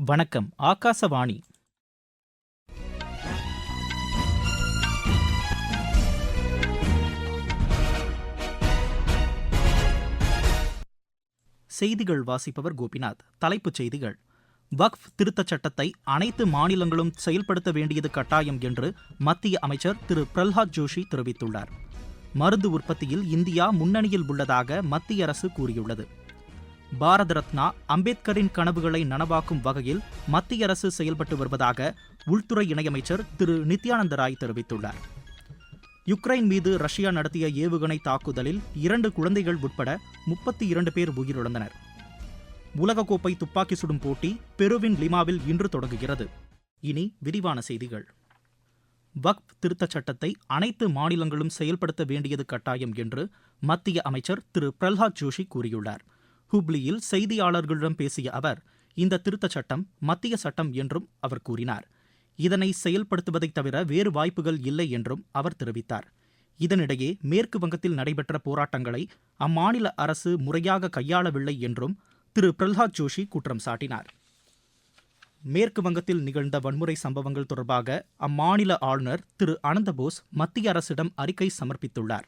வணக்கம் ஆகாசவாணி. செய்திகள் வாசிப்பவர் கோபிநாத். தலைப்புச் செய்திகள். வக்ஃப் திருத்தச் சட்டத்தை அனைத்து மாநிலங்களும் செயல்படுத்த வேண்டியது கட்டாயம் என்று மத்திய அமைச்சர் திரு. பிரல்ஹாத் ஜோஷி தெரிவித்துள்ளார். மருந்து உற்பத்தியில் இந்தியா முன்னணியில் உள்ளதாக மத்திய அரசு கூறியுள்ளது. பாரத ரத்னா அம்பேத்கரின் கனவுகளை நனவாக்கும் வகையில் மத்திய அரசு செயல்பட்டு வருவதாக உள்துறை இணையமைச்சர் திரு நித்யானந்த ராய் தெரிவித்துள்ளார். யுக்ரைன் மீது ரஷ்யா நடத்திய ஏவுகணை தாக்குதலில் இரண்டு குழந்தைகள் உட்பட முப்பத்தி இரண்டு பேர் உயிரிழந்தனர். உலகக்கோப்பை துப்பாக்கி சுடும் போட்டி பெருவின் லிமாவில் இன்று தொடங்குகிறது. இனி விரிவான செய்திகள். வக்ப் திருத்தச் சட்டத்தை அனைத்து மாநிலங்களும் செயல்படுத்த வேண்டியது கட்டாயம் என்று மத்திய அமைச்சர் திரு பிரல்ஹாத் ஜோஷி கூறியுள்ளார். ஹுப்ளியில் செய்தியாளர்களிடம் பேசிய அவர் இந்த திருத்தச் சட்டம் மத்திய சட்டம் என்றும் அவர் கூறினார். இதனை செயல்படுத்துவதைத் தவிர வேறு வாய்ப்புகள் இல்லை என்றும் அவர் தெரிவித்தார். இதனிடையே மேற்கு வங்கத்தில் நடைபெற்ற போராட்டங்களை அம்மாநில அரசு முறையாக கையாளவில்லை என்றும் திரு. பிரல்ஹாத் ஜோஷி குற்றம் சாட்டினார். மேற்கு வங்கத்தில் நிகழ்ந்த வன்முறை சம்பவங்கள் தொடர்பாக அம்மாநில ஆளுநர் திரு. அனந்தபோஸ் மத்திய அரசிடம் அறிக்கை சமர்ப்பித்துள்ளார்.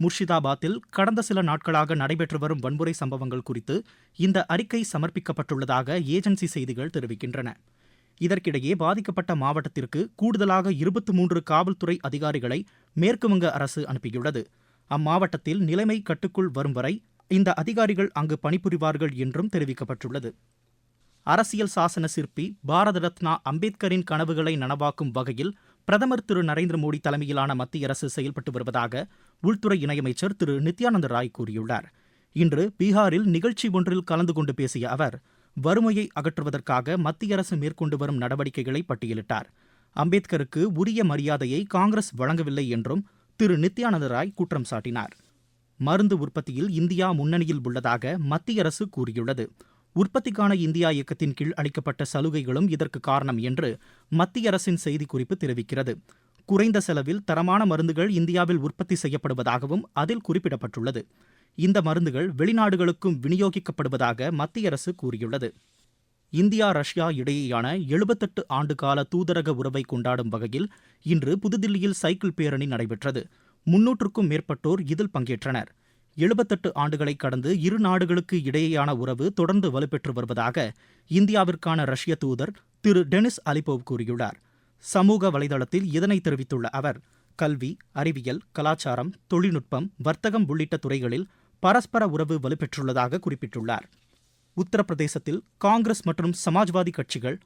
முர்ஷிதாபாத்தில் கடந்த சில நாட்களாக நடைபெற்று வரும் வன்முறை சம்பவங்கள் குறித்து இந்த அறிக்கை சமர்ப்பிக்கப்பட்டுள்ளதாக ஏஜென்சி செய்திகள் தெரிவிக்கின்றன. இதற்கிடையே பாதிக்கப்பட்ட மாவட்டத்திற்கு கூடுதலாக இருபத்தி மூன்று காவல்துறை அதிகாரிகளை மேற்குவங்க அரசு அனுப்பியுள்ளது. அம்மாவட்டத்தில் நிலைமை கட்டுக்குள் வரும் வரை இந்த அதிகாரிகள் அங்கு பணிபுரிவார்கள் என்றும் தெரிவிக்கப்பட்டுள்ளது. அரசியல் சாசன சிற்பி பாரத ரத்னா அம்பேத்கரின் கனவுகளை நனவாக்கும் வகையில் பிரதமர் திரு நரேந்திர மோடி தலைமையிலான மத்திய அரசு செயல்பட்டு வருவதாக உள்துறை இணையமைச்சர் திரு. நித்யானந்த ராய் கூறியுள்ளார். இன்று பீகாரில் நிகழ்ச்சி ஒன்றில் கலந்து கொண்டு பேசிய அவர் வறுமையை அகற்றுவதற்காக மத்திய அரசு மேற்கொண்டு வரும் நடவடிக்கைகளை பட்டியலிட்டார். அம்பேத்கருக்கு உரிய மரியாதையை காங்கிரஸ் வழங்கவில்லை என்றும் திரு. நித்யானந்த ராய் குற்றம் சாட்டினார். மருந்து உற்பத்தியில் இந்தியா முன்னணியில் உள்ளதாக மத்திய அரசு கூறியுள்ளது. உற்பத்திக்கான இந்தியா இயக்கத்தின் கீழ் அளிக்கப்பட்ட சலுகைகளும் இதற்கு காரணம் என்று மத்திய அரசின் செய்திக்குறிப்பு தெரிவிக்கிறது. குறைந்த செலவில் தரமான மருந்துகள் இந்தியாவில் உற்பத்தி செய்யப்படுவதாகவும் அதில் குறிப்பிடப்பட்டுள்ளது. இந்த மருந்துகள் வெளிநாடுகளுக்கும் விநியோகிக்கப்படுவதாக மத்திய அரசு கூறியுள்ளது. இந்தியா ரஷ்யா இடையேயான எழுபத்தெட்டு ஆண்டுகால தூதரக உறவை கொண்டாடும் வகையில் இன்று புதுதில்லியில் சைக்கிள் பேரணி நடைபெற்றது. முன்னூற்றுக்கும் மேற்பட்டோர் இதில் பங்கேற்றனர். எழுபத்தெட்டு ஆண்டுகளை கடந்து இரு நாடுகளுக்கு இடையேயான உறவு தொடர்ந்து வலுப்பெற்று வருவதாக இந்தியாவிற்கான ரஷ்ய தூதர் திரு டெனிஸ் அலிபோவ் கூறியுள்ளார். சமூக வலைதளத்தில் இதனை தெரிவித்துள்ள அவர் கல்வி அறிவியல் கலாச்சாரம் தொழில்நுட்பம் வர்த்தகம் உள்ளிட்ட துறைகளில் பரஸ்பர உறவு வலுப்பெற்றுள்ளதாக குறிப்பிட்டுள்ளார். உத்தரப்பிரதேசத்தில் காங்கிரஸ் மற்றும் சமாஜ்வாதி கட்சிகள்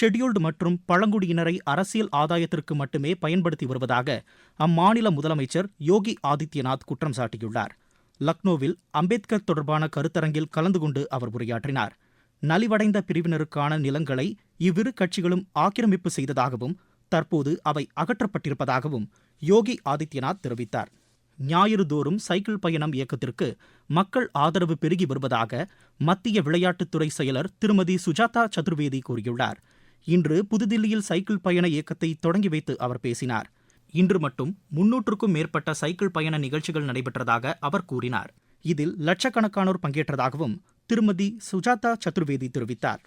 ஷெட்யூல்டு மற்றும் பழங்குடியினரை அரசியல் ஆதாயத்திற்கு மட்டுமே பயன்படுத்தி வருவதாக அம்மாநில முதலமைச்சர் யோகி ஆதித்யநாத் குற்றம் சாட்டியுள்ளார். லக்னோவில் அம்பேத்கர் தொடர்பான கருத்தரங்கில் கலந்து கொண்டு அவர் உரையாற்றினார். நலிவடைந்த பிரிவினருக்கான நிலங்களை இவ்விரு கட்சிகளும் ஆக்கிரமிப்பு செய்ததாகவும் தற்போது அவை அகற்றப்பட்டிருப்பதாகவும் யோகி ஆதித்யநாத் தெரிவித்தார். ஞாயிறு தோறும் சைக்கிள் பயணம் இயக்கத்திற்கு மக்கள் ஆதரவு பெருகி வருவதாக மத்திய விளையாட்டுத்துறை செயலர் திருமதி சுஜாதா சதுர்வேதி கூறியுள்ளார். இன்று புதுதில்லியில் சைக்கிள் பயண இயக்கத்தை தொடங்கி வைத்து அவர் பேசினார். இன்று மட்டும் முன்னூற்றுக்கும் மேற்பட்ட சைக்கிள் பயண நிகழ்ச்சிகள் நடைபெற்றதாக அவர் கூறினார். இதில் லட்சக்கணக்கானோர் பங்கேற்றதாகவும் திருமதி சுஜாதா சதுர்வேதி தெரிவித்தார்.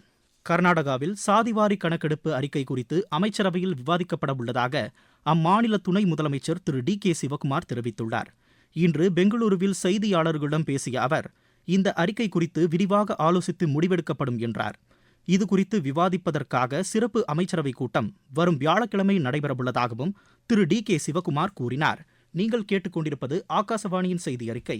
கர்நாடகாவில் சாதிவாரி கணக்கெடுப்பு அறிக்கை குறித்து அமைச்சரவையில் விவாதிக்கப்பட உள்ளதாக அம்மாநில துணை முதலமைச்சர் திரு. டி. கே. சிவகுமார் தெரிவித்துள்ளார். இன்று பெங்களூருவில் செய்தியாளர்களிடம் பேசிய அவர் இந்த அறிக்கை குறித்து விரிவாக ஆலோசித்து முடிவெடுக்கப்படும் என்றார். இதுகுறித்து விவாதிப்பதற்காக சிறப்பு அமைச்சரவைக் கூட்டம் வரும் வியாழக்கிழமை நடைபெறவுள்ளதாகவும் திரு. டி. கே. சிவகுமார் கூறினார். நீங்கள் கேட்டுக்கொண்டிருப்பது ஆகாசவாணியின் செய்தி அறிக்கை.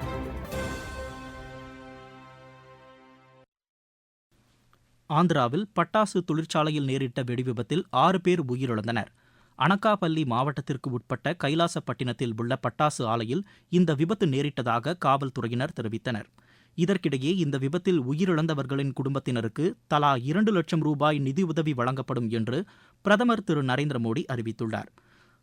ஆந்திராவில் பட்டாசு தொழிற்சாலையில் நேரிட்ட வெடிவிபத்தில் ஆறு பேர் உயிரிழந்தனர். அனக்காபள்ளி மாவட்டத்திற்கு உட்பட்ட கைலாசப்பட்டினத்தில் உள்ள பட்டாசு ஆலையில் இந்த விபத்து நேரிட்டதாக காவல்துறையினர் தெரிவித்தனர். இதற்கிடையே இந்த விபத்தில் உயிரிழந்தவர்களின் குடும்பத்தினருக்கு தலா இரண்டு லட்சம் ரூபாய் நிதியுதவி வழங்கப்படும் என்று பிரதமர் திரு நரேந்திர மோடி அறிவித்துள்ளார்.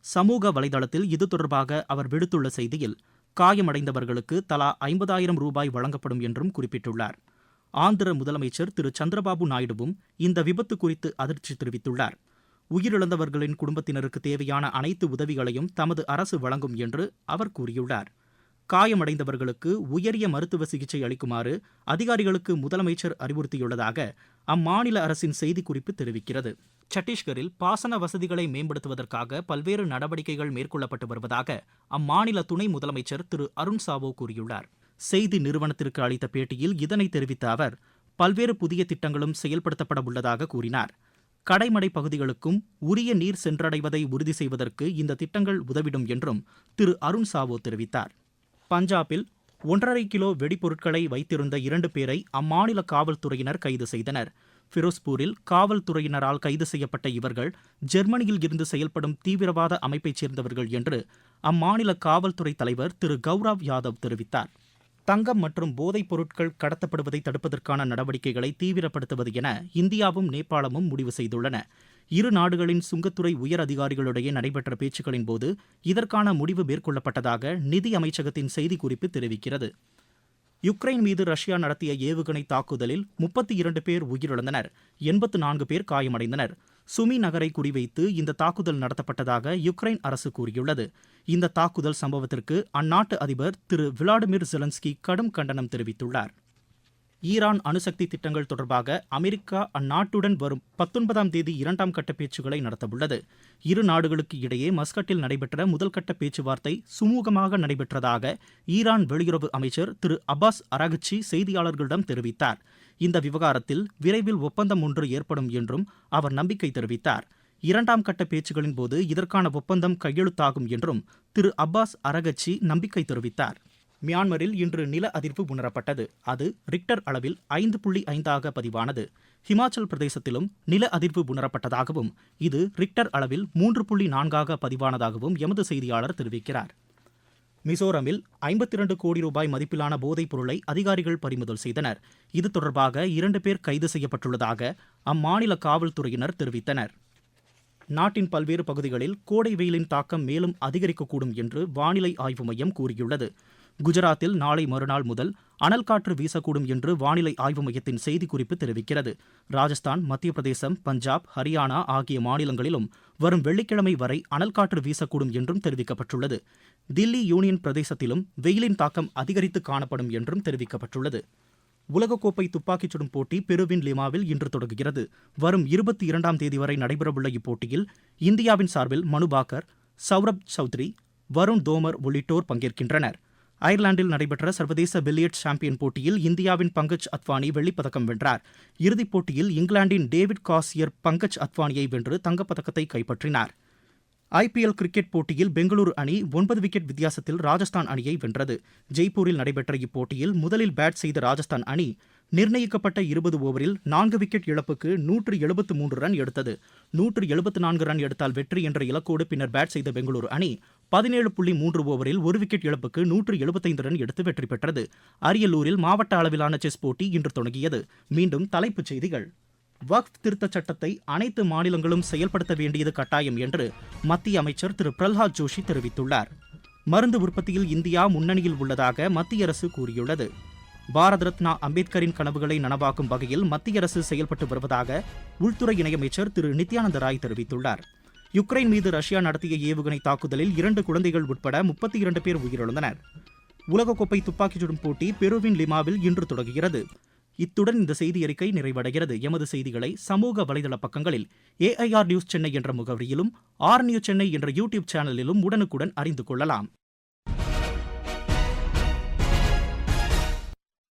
சமூக வலைதளத்தில் இது தொடர்பாக அவர் விடுத்துள்ள செய்தியில் காயமடைந்தவர்களுக்கு தலா ஐம்பதாயிரம் ரூபாய் வழங்கப்படும் என்றும் குறிப்பிட்டுள்ளார். ஆந்திர முதலமைச்சர் திரு. சந்திரபாபு நாயுடுவும் இந்த விபத்து குறித்து அதிர்ச்சி தெரிவித்துள்ளார். உயிரிழந்தவர்களின் குடும்பத்தினருக்கு தேவையான அனைத்து உதவிகளையும் தமது அரசு வழங்கும் என்று அவர் கூறியுள்ளார். காயமடைந்தவர்களுக்கு உயரிய மருத்துவ சிகிச்சை அளிக்குமாறு அதிகாரிகளுக்கு முதலமைச்சர் அறிவுறுத்தியுள்ளதாக அம்மாநில அரசின் செய்திக்குறிப்பு தெரிவிக்கிறது. சத்தீஸ்கரில் பாசன வசதிகளை மேம்படுத்துவதற்காக பல்வேறு நடவடிக்கைகள் மேற்கொள்ளப்பட்டு வருவதாக அம்மாநில துணை முதலமைச்சர் திரு. அருண் சாவோ கூறியுள்ளார். செய்தி நிறுவனத்திற்கு அளித்த பேட்டியில் இதனை தெரிவித்த அவர் பல்வேறு புதிய திட்டங்களும் செயல்படுத்தப்பட உள்ளதாக கூறினார். கடைமடை பகுதிகளுக்கும் உரிய நீர் சென்றடைவதை உறுதி செய்வதற்கு இந்த திட்டங்கள் உதவிடும் என்றும் திரு அருண் சாவோ தெரிவித்தார். பஞ்சாபில் ஒன்றரை கிலோ வெடிபொருட்களை வைத்திருந்த இரண்டு பேரை அம்மாநில காவல்துறையினர் கைது செய்தனர். ஃபிரோஸ்பூரில் காவல்துறையினரால் கைது செய்யப்பட்ட இவர்கள் ஜெர்மனியில் இருந்து செயல்படும் தீவிரவாத அமைப்பைச் சேர்ந்தவர்கள் என்று அம்மாநில காவல்துறை தலைவர் திரு கௌரவ் யாதவ் தெரிவித்தார். தங்கம் மற்றும் போதைப் பொருட்கள் கடத்தப்படுவதை தடுப்பதற்கான நடவடிக்கைகளை தீவிரப்படுத்துவது என இந்தியாவும் நேபாளமும் முடிவு செய்துள்ளன. இரு நாடுகளின் சுங்கத்துறை உயர் அதிகாரிகளிடையே நடைபெற்ற பேச்சுக்களின் போது இதற்கான முடிவு மேற்கொள்ளப்பட்டதாக நிதி அமைச்சகத்தின் செய்திக்குறிப்பு தெரிவிக்கிறது. யுக்ரைன் மீது ரஷ்யா நடத்திய ஏவுகணை தாக்குதலில் முப்பத்தி இரண்டு பேர் உயிரிழந்தனர் எண்பத்து நான்கு பேர் காயமடைந்தனர். சுமி நகரை குறிவைத்து இந்த தாக்குதல் நடத்தப்பட்டதாக யுக்ரைன் அரசு கூறியுள்ளது. இந்த தாக்குதல் சம்பவத்திற்கு அந்நாட்டு அதிபர் திரு விளாடிமிர் ஜெலன்ஸ்கி கடும் கண்டனம் தெரிவித்துள்ளார். ஈரான் அணுசக்தி திட்டங்கள் தொடர்பாக அமெரிக்கா அந்நாட்டுடன் வரும் பத்தொன்பதாம் தேதி இரண்டாம் கட்ட பேச்சுக்களை நடத்தவுள்ளது. இரு நாடுகளுக்கு இடையே மஸ்கட்டில் நடைபெற்ற முதல் கட்ட பேச்சுவார்த்தை சுமூகமாக நடைபெற்றதாக ஈரான் வெளியுறவு அமைச்சர் திரு அப்பாஸ் அரகச்சி செய்தியாளர்களிடம் தெரிவித்தார். இந்த விவகாரத்தில் விரைவில் ஒப்பந்தம் ஒன்று ஏற்படும் என்றும் அவர் நம்பிக்கை தெரிவித்தார். இரண்டாம் கட்ட பேச்சுகளின் போது இதற்கான ஒப்பந்தம் கையெழுத்தாகும் என்றும் திரு அப்பாஸ் அரகச்சி நம்பிக்கை தெரிவித்தார். மியான்மரில் இன்று நில அதிர்வு உணரப்பட்டது. அது ரிக்டர் அளவில் ஐந்து புள்ளி ஐந்தாக பதிவானது. ஹிமாச்சல் பிரதேசத்திலும் நில அதிர்வு உணரப்பட்டதாகவும் இது ரிக்டர் அளவில் மூன்று புள்ளி நான்காக பதிவானதாகவும் எமது செய்தியாளர் தெரிவிக்கிறார். மிசோரமில் ஐம்பத்தி இரண்டு கோடி ரூபாய் மதிப்பிலான போதைப் பொருளை அதிகாரிகள் பறிமுதல் செய்தனர். இது தொடர்பாக இரண்டு பேர் கைது செய்யப்பட்டுள்ளதாக அம்மாநில காவல்துறையினர் தெரிவித்தனர். நாட்டின் பல்வேறு பகுதிகளில் கோடை வெயிலின் தாக்கம் மேலும் அதிகரிக்கக்கூடும் என்று வானிலை ஆய்வு மையம் கூறியுள்ளது. குஜராத்தில் நாளை மறுநாள் முதல் அனல் காற்று வீசக்கூடும் என்று வானிலை ஆய்வு மையத்தின் செய்திக்குறிப்பு தெரிவிக்கிறது. ராஜஸ்தான் மத்திய பிரதேசம் பஞ்சாப் ஹரியானா ஆகிய மாநிலங்களிலும் வரும் வெள்ளிக்கிழமை வரை அனல் காற்று வீசக்கூடும் என்றும் தெரிவிக்கப்பட்டுள்ளது. தில்லி யூனியன் பிரதேசத்திலும் வெயிலின் தாக்கம் அதிகரித்து காணப்படும் என்றும் தெரிவிக்கப்பட்டுள்ளது. உலகக்கோப்பை துப்பாக்கிச் சுடும் போட்டி பெருவின் லிமாவில் இன்று தொடங்குகிறது. வரும் இருபத்தி இரண்டாம் தேதி வரை நடைபெறவுள்ள இப்போட்டியில் இந்தியாவின் சார்பில் மனுபாக்கர் சௌரப் சௌத்ரி வருண் தோமர் உள்ளிட்டோர் பங்கேற்கின்றனர். அயர்லாந்தில் நடைபெற்ற சர்வதேச பில்லியர்ட்ஸ் சாம்பியன் போட்டியில் இந்தியாவின் பங்கஜ் அத்வானி வெள்ளிப்பதக்கம் வென்றார். இறுதிப் போட்டியில் இங்கிலாந்தின் டேவிட் காசியர் பங்கஜ் அத்வானியை வென்று தங்கப்பதக்கத்தை கைப்பற்றினார். ஐபிஎல் கிரிக்கெட் போட்டியில் பெங்களூரு அணி ஒன்பது விக்கெட் வித்தியாசத்தில் ராஜஸ்தான் அணியை வென்றது. ஜெய்ப்பூரில் நடைபெற்ற இப்போட்டியில் முதலில் பேட் செய்த ராஜஸ்தான் அணி நிர்ணயிக்கப்பட்ட இருபது ஓவரில் நான்கு விக்கெட் இழப்புக்கு நூற்று எழுபத்து மூன்று ரன் எடுத்தது. நூற்று எழுபத்து நான்கு ரன் எடுத்தால் வெற்றி என்ற இலக்கோடு பின்னர் பேட் செய்த பெங்களூரு அணி பதினேழு புள்ளி மூன்று ஓவரில் ஒரு விக்கெட் இழப்புக்கு நூற்று எழுபத்தைந்து ரன் எடுத்து வெற்றி பெற்றது. அரியலூரில் மாவட்ட அளவிலான செஸ் போட்டி இன்று தொடங்கியது. மீண்டும் தலைப்புச் செய்திகள். வக்ஃப் திருத்தச் சட்டத்தை அனைத்து மாநிலங்களும் செயல்படுத்த வேண்டியது கட்டாயம் என்று மத்திய அமைச்சர் திரு. பிரல்ஹாத் ஜோஷி தெரிவித்துள்ளார். மருந்து உற்பத்தியில் இந்தியா முன்னணியில் உள்ளதாக மத்திய அரசு கூறியுள்ளது. பாரத ரத்னா அம்பேத்கரின் கனவுகளை நனவாக்கும் வகையில் மத்திய அரசு செயல்பட்டு வருவதாக உள்துறை இணையமைச்சர் திரு. நித்யானந்த ராய் தெரிவித்துள்ளார். யுக்ரைன் மீது ரஷ்யா நடத்திய ஏவுகணை தாக்குதலில் இரண்டு குழந்தைகள் உட்பட முப்பத்தி இரண்டு பேர் உயிரிழந்தனர். உலகக்கோப்பை துப்பாக்கிச் சுடும் போட்டி பெருவின் லிமாவில் இன்று தொடங்குகிறது. இத்துடன் இந்த செய்தி அறிக்கை நிறைவடைகிறது. எமது செய்திகளை சமூக வலைதள பக்கங்களில் ஏஐஆர் நியூஸ் சென்னை என்ற முகவரியிலும் ஆர் நியூஸ் சென்னை என்ற யூடியூப் சேனலிலும் உடனுக்குடன் அறிந்து கொள்ளலாம்.